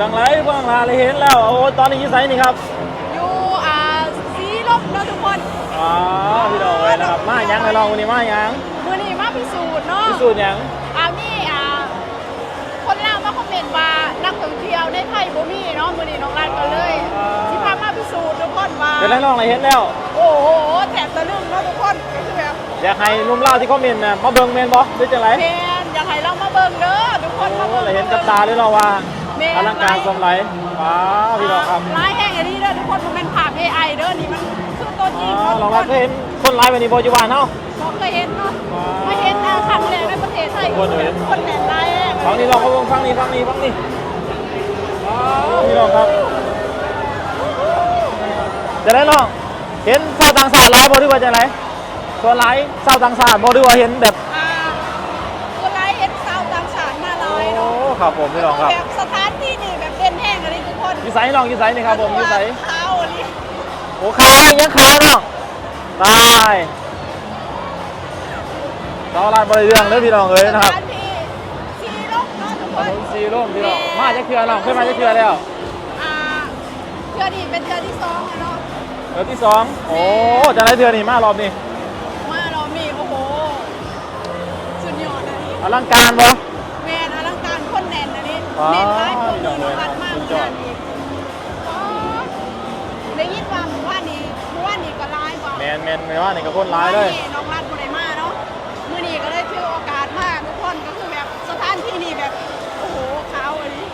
จังไรเบ้างลาเลยเห็นแล้วโอ้ตอนนี้อยี่ไสนี่ครับอยู่อ่าสีลบเนาะทุกคนอ๋อพี่น้องเลยนะครับมาหยังเลยลองวันนี้มาหยังมือนี้มาพิสูจน์เนาะพิสูจน์หยังอ่ามีอ่าคนล่างมาคอมเมนต์ว่านักท่องเที่ยวในไทยบ่มีเนาะมือนี้น้องรันก็เลยที่พามาพิสูจน์ทุกคนว่าเป็นไรลองอะไรเห็นแล้ว โอ้โหแถบตะลึงเนาะทุกคนก็คือแบบอยากให้หนุ่มเล่าวที่คอมเมนต์น่ะมาเบิ่งแมนบอหรือจังไรแมนอยากให้เรามาเบิ่งเด้อทุกคนมาโอ้เบิ่งเลยเห็นกับตาเลยเนาะว่าแม่น อลังการสมไรว้าวพี่น้องครับลายแห้งอันนี้เด้อทุกคนมันเป็นภาพ AI เด้อนี่มันคือตัวจอ๋ริงอเนาะลทุองกครักนเคยเห็นคนไลฟ์วันนี้บอยู่บ้านเนาะ บ่เคยเห็นเนาะว้าว ไม่เห็นนะครั้งแรกในประเทศไทยคนเห็นคนแหนลายแห้งฟังนี่ลองเขาเบิ่งฟังนี่ฟังนี่ฟังนี่ว้าวพี่น้องครับจะได้น้องเห็นชาวต่างชาติหลายบ่หรือว่าจะไรส่วนหลายชาวต่างชาติบ่หรือว่าเห็นแบบอ่าคนลายเห็นสาวต่างชาติมาหลายโอ้เนาะครับผมพี่น้องครับ แบบ ยี่ไสน้องอยี่ไสนี่ครับผมอยี่ไสเขาอันนี้โอ้ขาวยังขาวน้องตายต่อลานบริเรื่องเลยพี่น้องเอ้ยนะครับสถานที่สีลกเนาะทุกถคนนนซีร่มพี่น้องมาจะเคลือน้องเคยมาจะเคลือแล้วอ่าเทือนี่เป็นเทือที่สองแล้วเนาะเดือนที่สองโอ้จะได้เดือนนี้มารอบนี้มารอบนี้โอ้โหสุดยอดอันนี้อลังการบ่แมนอลังการคนแน่นอันนี้ว้าวเน้นร้ายคนมือสุน้ดองยอดรัดมากสุดยงาอดน นแมนไม่ว่านี่ก็คนร้ายเลยมื่อนี้น้องรัดบ่ได้มาเนาะมื่อนี้ก็เลยถือโอกาสมากทุกคนก็คือแบบสถานที่นี่แบบโอ้โหขาวอันนี้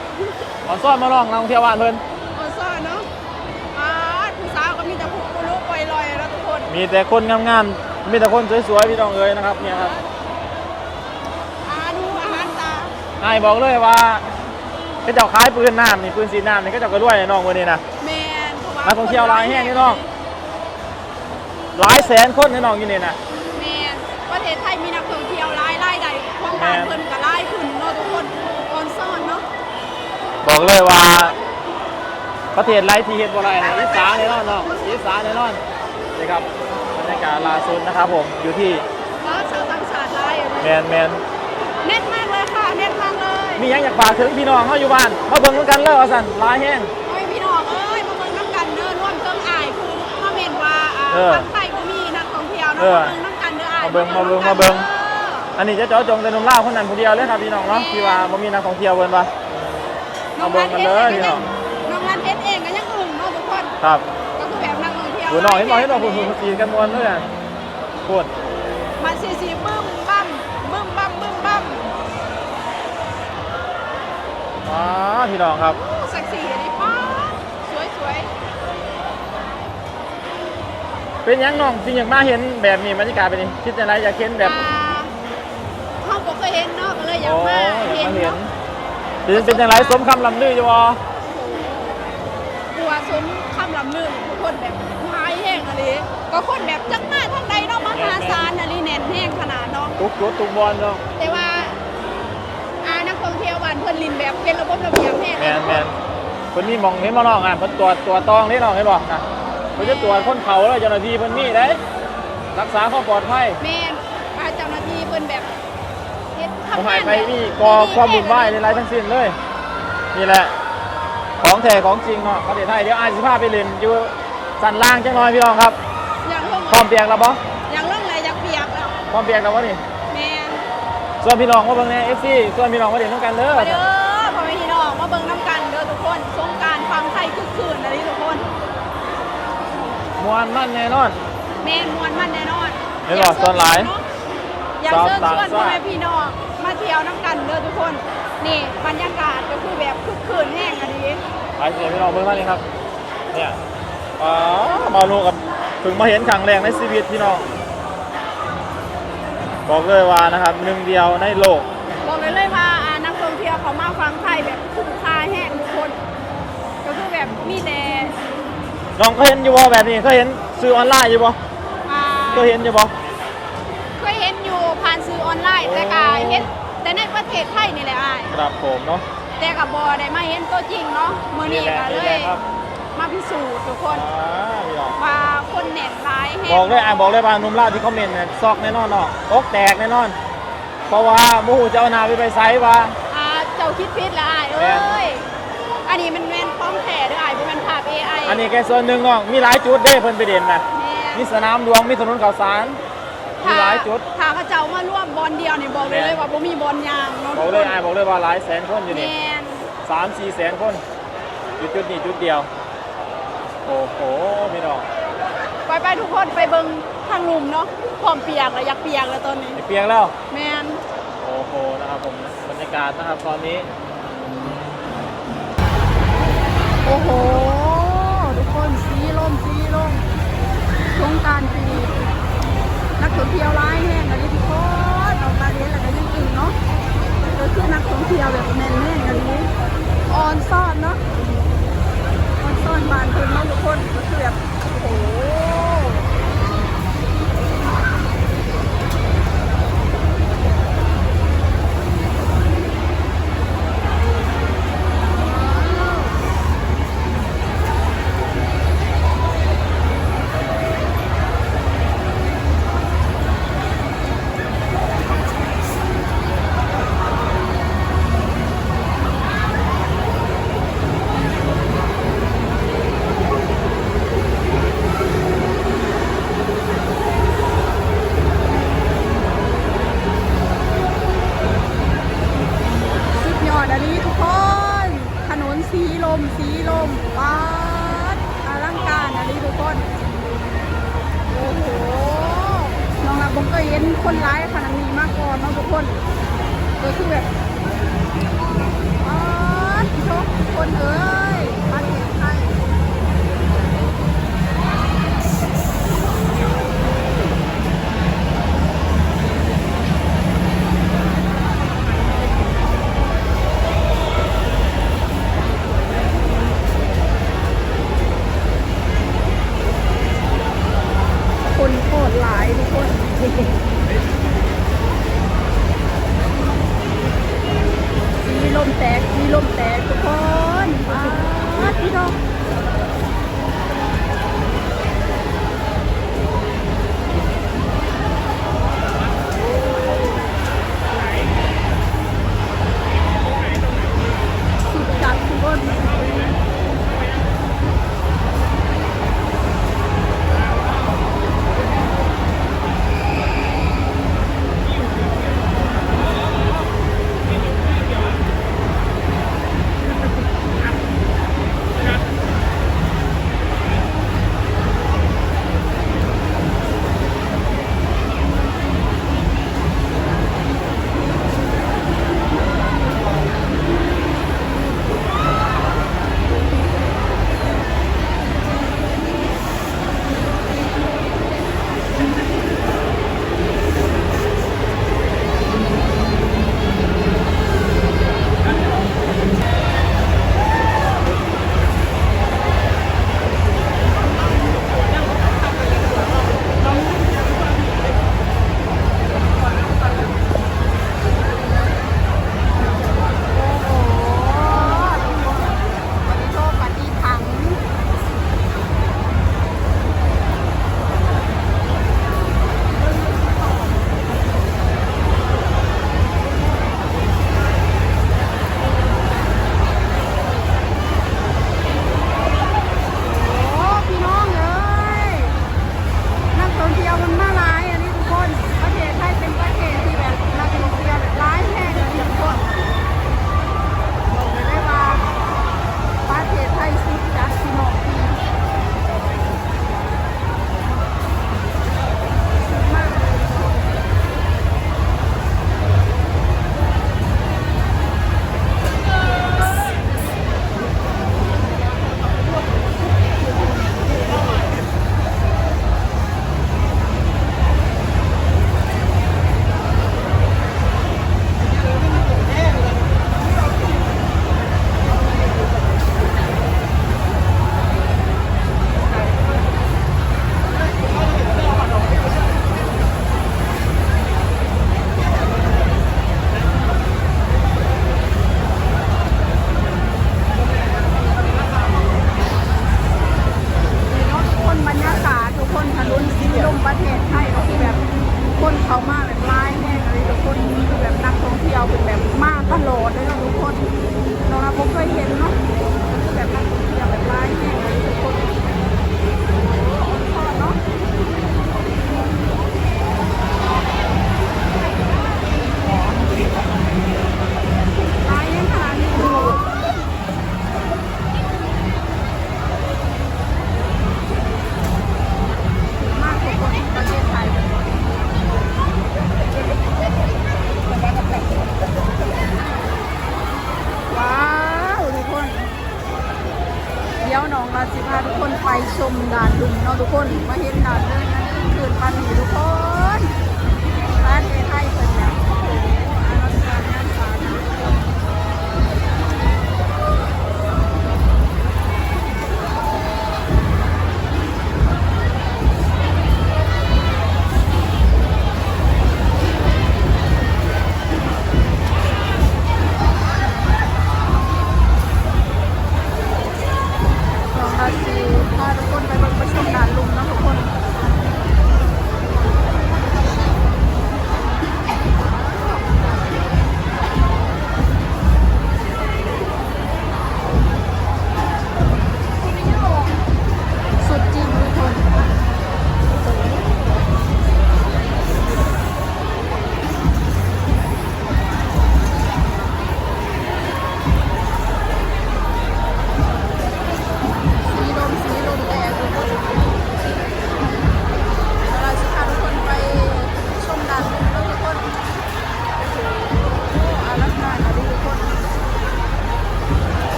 ขอซ้อนมาลองนักท่องเที่ยวบ้านเพิ่นออนซ่อนเนาะอ่าผู้สาวก็มีแต่ผู้ผู้ลุกปล่อยลอยแล้วทุกคน มีแต่คนงามๆมีแต่คนสวยๆพี่น้องเอ้ยนะครับเนี่ยครับอาดูอาหารตานายบอกเลยว่าเขาเจ้าขายปืนน้ำนี่ปืนสีน้ำนี่เขาเจ้าก็รวยแน่น้องวันนี้นะแมนเพราะว่านักท่องเที่ยวหลายแห่งนี่น้อง หลายแสนคนแน่น้องอยู่นี่นะ แมนประเทศไทยมีนักท่องเที่ยวหลายรายใดความแม่บานนเพิ่นก็หลายขึ้นเนาะทุกคนออนซ่อนเนาะบอกเลยว่า ประเทศไรที่เฮ็ดบ่ไรนะอีสานแน่นอนน้องอีสานแน่นอนนี่ครับบรรยากาศล่าสุดนะครับผมอยู่ที่ว่าชาวต่างชาติหลายอะแมนแมนเน็ตมากเลยค่ะเน็ตมากเลยมีหยังอยากฝากถึงพี่น้องเขาอยู่บ้านมาเบิ่งกันเลยว่าสั่นหลายแห้ง โอ้ยพี่น้องเอ้ยมาเบิ่งน้ำกันเด้อร่วมเครื่องอายคือมาเมนว่าอ่าเออฝั่งไทยบ่มีนักท่อง เที่ยวเนาะเออมาเบิ่งน้ำกันเด้ออายมาเบิ่งมาเบิ่งมาเบิ่งอันนี้จะเจาะจงแต่หนุ่มล่าวคนนั้นผู้เดียวเลยครับพี่น้องเนาะที่ว่าบ่มีนักท่องเที่ยวเพิ่นว่าเอาเบิ่งกันเลยพี่น้องน้องรันเพชรเองก็ยังอึ้งเนาะทุกคนครับก็คือแบบนักท่องเที่ยวดูน้องเห็นบ่เห็นบ่พูดพูดตีกันมวนเลยอะพูดมาซีซีบึ้มบั้มบึ้มบั้มบึ้มบั้มอ๋อพี่น้องครับ เป็นหยังน้องจริงอยากมาเห็นแบบนี้บรรยากาศเป็นนี้คิดอะไรอยากเห็นแบบอ่าเฮาบ่เคยเห็นเนาะก็เลยอยากโอ้มาอยากเห็นมาเห็นเนาะเป็นเป็นจังไรสมคำลำลืออยู่บ่กลัวสมคำลำลือทุกคนแบบหายแห้งอะไรก็คนแบบจักมาทางใดเนาะมหาศาลอะไรแน่นแห้งขนาดเนาะทุกรถทุกบอลเนาะแต่ว่าอานักท่องเที่ยวบ้านเพิ่นลินแบบเป็นระบบระเบียบแห้งแมนแมนคนนี้มองเห็นบ่น้องอะเพิ่นตรวจตัวจตองนี่น้องเห็นบ่นะ เพิ่นจะตรวจคนเขาแล้วเจ้าหน้าที่เพิ่นมีเด้รักษาความปลอดภัย แม่นอาเจ้าหน้าที่เพิ่นแบบเฮ็ดผมทำหางายนไปแบบมีกอความบุญไหวายในไรทั้งสิ้นเลย นี่แหละ ของแท้ของจริงเนาะประเทศไทยเดี๋ยวอายสิพาไปเล่นอยู่สันล่างจังน้อยพี่น้องครับอย่างลงพร้อมเปียกแล้วบ่อย่างลงอะไรอยากเปียกแล้วพร้อมเปียกแล้วบ่นี่แม่นส่วนพี่น้องมาเบิ่งในเอฟซีส่วนพี่น้องมาเล่นน้ำกันเด้อมาเด้อ มวนมั่นแน่นอน แม่นมวนมันแน่นอนเห็นบ่ส่วนหลายอยากเชิญสาวชต่างวนพ่อชาติแม่พี่น้องมาเที่ยวน้ำกันเด้อทุกคน นี่บรรยากาศก็คือแบบคึกคืนแห้งอันนี้ไปเสียพี่น้องเบิ่งมานี่ครับ เนี่ยอ๋อมาลูกกับถึงมาเห็นครั้งแรกในชีวิตพี่น้อง บอกเลยว่านะครับหนึ่งเดียวในโลก น้องเคยเห็นอยู่บ่แบบนี้เคยเห็นซื้อออนไลน์อยู่บ่อ่าเคยเห็นอยู่บ่เคยเห็นอยู่ผ่านสื่อออนไลน์แต่ก็เห็นแต่ในประเทศไทยนี่แหละอ้ายครับผมเนาะ แต่กับบอได้มาเห็นตัวจริงเนาะมือนี้ก็เลนี่ยแหละครับ มาพิสูจน์ทุกคนอ่าพี่น้องว่าคนแน่นร้ายแห้งบอกเลยอะบอกเลยว่าหนุ่มลาวที่คอมเมนต์เนี่ยซอกแน่นอนเนาะอกแตกแน่นอน เพราะว่าหมูหูเจ้าหนาไปไปไซส์ว่า อ่าเจ้าคิดผิดละอ้ายแม่เอ้นยอันนี้อั นนี้แค่ส่วนหนึ่งเนาะมีหลายจุดเด้เพิ่นไปเด่นนะแม่มีสนามหลวง มีถนนข่าวสาร มีหลายจุด ถ้าเขาเจ้ามาร่วมบอลเดียวนี่บอกเลยว่าบ่มีบอลยางเนาะบอกเลยไอ้ายบอกเลยว่าหลายแสนคนอยู่นี่แม่นสามสี่แสนคนอยู่จุดนี้จุดเดียว โอ้โหพี่น้อง ไปไปทุกคนไปเบิ่งทางลุมเนาะพร้อมเปียกแล้วอยากเปียกแล้วตอนนี้ไอ้เปียงแล้ว แม่นโอ้โหนะครับผมบรรยากาศนะครับตอนนี้ โอ้โห ทุกคนสีลมสีลมสงกรารปีนี้นัก ท่องเที่ยวร้ายแห้งกันนี้ทุกคนออกมาเรียนอะไรก็ยังอื่นเนาะก็คือนักท่องเที่ยวแบบแน่นแน่นกันนี้ออนซ่อนเนาะออนซ่อนบานเพิ่นเนาะทุกคน อ๋อดทุกคนเอ้ย ประเทศไทยก็คือแบบคนเขามากแบบร้ายแน่อะไรแบบคนนี้คือแบบนักท่องเที่ยวเป็นแบบมากตลอดเลยนทุกคนเราเราเคยเห็นเนาะ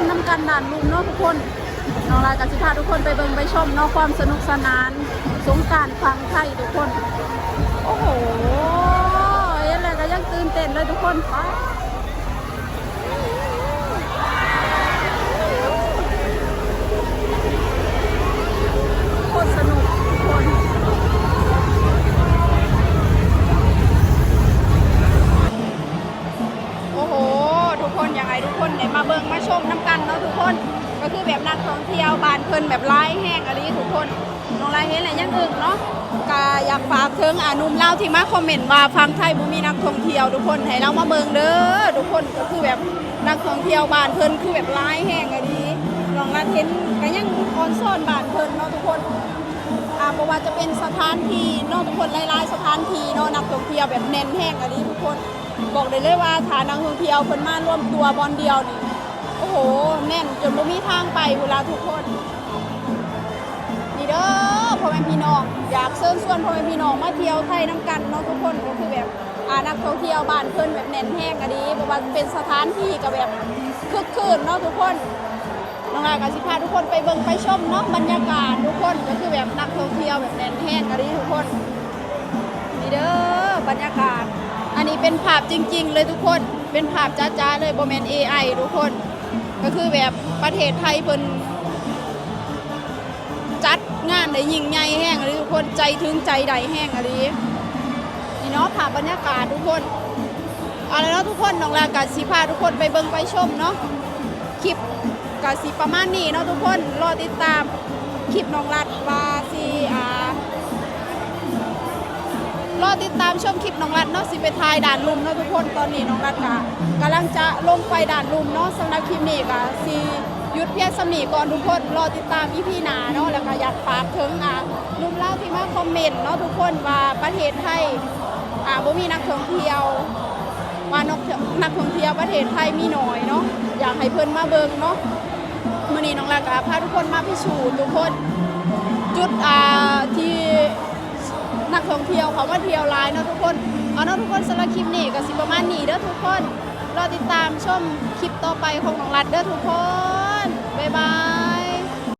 มน้ำกันด่านลุงเนาะทุกคนน้องลายกับสิพาทุกคนไปเบิ่งไปชมเนาะความสนุกสนานสงการฟังไทยทุกคน โอ้โหเห็นอะไรก็ยังตื่นเต้นเลยทุกคนไป มาคอมเมนต์ว่าฟังไทยบ่มีนักท่องเที่ยวทุกคนให้เรามาเบิ่งเด้อทุกคนก็คือแบบนักท่องเที่ยวบานเพิ่นคือแบบไล่แห้งอะไรน้องลาเห็นก็ยังออนซ่อนบานเพิ่นเนาะทุกคนอ่าเพราะว่าจะเป็นสถานที่เนอกทุกคนหลายๆสถานที่เนาะนักท่องเที่ยวแบบแน่นแห้งอันนี้ทุกคนบอกได้เลยว่าฐานนักท่องเที่ยวเพิ่นมาร่วมตัวบอลเดียวนี่โอ้โหแน่นจนบ่มีทางไปเวลาทุกคน เด้อพ่อแม่พี่น้อง อยากเชิญชวนพ่อแม่พี่น้องมาเที่ยวไทยน้ำกันเนาะทุกคนก็คือแบบอานักท่องเที่ยวบ้านเพิ่นแบบแน่นแห้งอันนี้เพราะว่าเป็นสถานที่ก็แบบคึกคืนเนาะทุกคนน้องลากับสิพาทุกคนไปเบิ่งไปชมเนาะบรรยากาศทุกคนก็คือแบบนักท่องเที่ยวแบบแน่นแห้งอะไรทุกคนนี่เด้อบรรยากาศ อันนี้เป็นภาพจริง ๆ เลยทุกคนเป็นภาพจ้าๆเลยโบแมน AI ทุกคน ก็คือแบบประเทศไทยเพิ่น งานได้ยิ่งใหญ่แห้งอะไรทุกคนใจถึงใจใดแห้งอะไรนี่เนาะภาบรรยากาศทุกคนเอาละเนาะทุกคนน้องลากับสิพาทุกคนไปเบิ่งไปชมเนาะคลิปกาสิประมาณนี้เนาะทุกคนรอติดตามคลิปน้องรัดบาซีอารอติดตามชมคลิปน้องรัดเนาะสิไปทายด่านลุมเนาะทุกคนตอนนี้น้องรัดกะกำลังจะลงไปด่านลุมเนาะสำหรับคลิปนี้กะซี ยุดเพียงสำนีก่อนทุกคนรอติดตามอีพีหนาเนาะแล้วก็อยากฝากถึงอะลุมเล่าที่มาคอมเมนต์เนาะทุกคนว่าประเทศไทยอ่าบ่มีนักท่องเที่ยวว่านกนักท่องเที่ยวประเทศไทยมีน้อยเนาะอยากให้เพิ่นมาเบิ่งเนาะมื้อนี้น้องลากาพาทุกคนมาพิสูจน์ทุกคนจุดอ่าที่นักท่องเที่ยวเขามาเที่ยวหลายเนาะทุกคนเอาเนาะทุกคนสำหรับคลิปนี้ก็สิประมาณนี้เด้อทุกคนรอติดตามชมคลิปต่อไปของน้องรัดเด้อทุกคน บ๊ายบาย